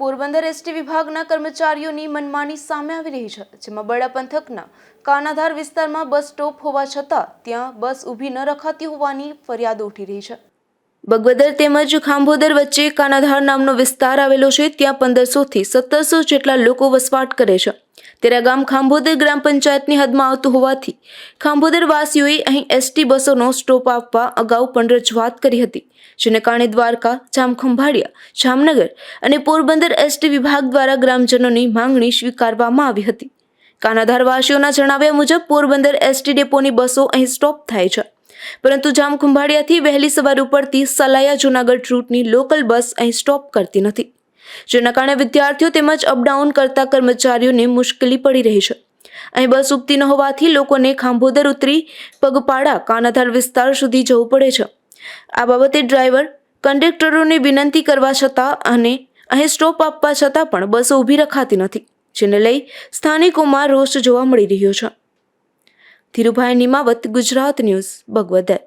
Porbandar ST વિભાગના કર્મચારીઓની મનમાની સામે આવી રહી છે, જેમાં બડા પંથકના કાનાધાર વિસ્તારમાં બસ સ્ટોપ હોવા છતાં ત્યાં બસ ઊભી ન રખાતી હોવાની ફરિયાદો ઉઠી રહી છે. બગવદર તેમજ ખાંભોદર વચ્ચે કાનાધાર નામનો વિસ્તાર આવેલો છે, ત્યાં પંદરસોથી સત્તરસો જેટલા લોકો વસવાટ કરે છે. ત્યારે આ ગામ ખાંભોદર ગ્રામ પંચાયતની હદમાં આવતું હોવાથી ખાંભોદર વાસીઓએ અહીં એસટી બસોનો સ્ટોપ આપવા અગાઉ પણ રજૂઆત કરી હતી, જેને કારણે દ્વારકા જામખંભાળિયા જામનગર અને પોરબંદર એસટી વિભાગ દ્વારા ગ્રામજનોની માંગણી સ્વીકારવામાં આવી હતી. કાનાધારવાસીઓના જણાવ્યા મુજબ પોરબંદર એસટી ડેપોની બસો અહીં સ્ટોપ થાય છે. પરંતુ જામખંભાળિયાથી વહેલી સવાર ઉપરથી સલાયા જુનાગઢ રૂટની લોકલ બસ અહીં સ્ટોપ કરતી નથી. જેના કારણે વિદ્યાર્થીઓ તેમજ અપડાઉન કરતા કર્મચારીઓને મુશ્કેલી પડી રહી છે. અહીં બસ ઉપતી ન હોવાથી લોકોને ખાંભોદર ઉતરી પગપાળા કાનાધાર વિસ્તાર સુધી જવું પડે છે. આ બાબતે ડ્રાઈવર, કંડક્ટરોને વિનંતી કરવા છતાં અને અહીં સ્ટોપ આપવા છતાં પણ બસો ઊભી રખાતી નથી, જેને લઈ સ્થાનિકોમાં રોષ જોવા મળી રહ્યો છે. ધીરુભાઈ નિમાવત, ગુજરાત ન્યૂઝ, બગવદર.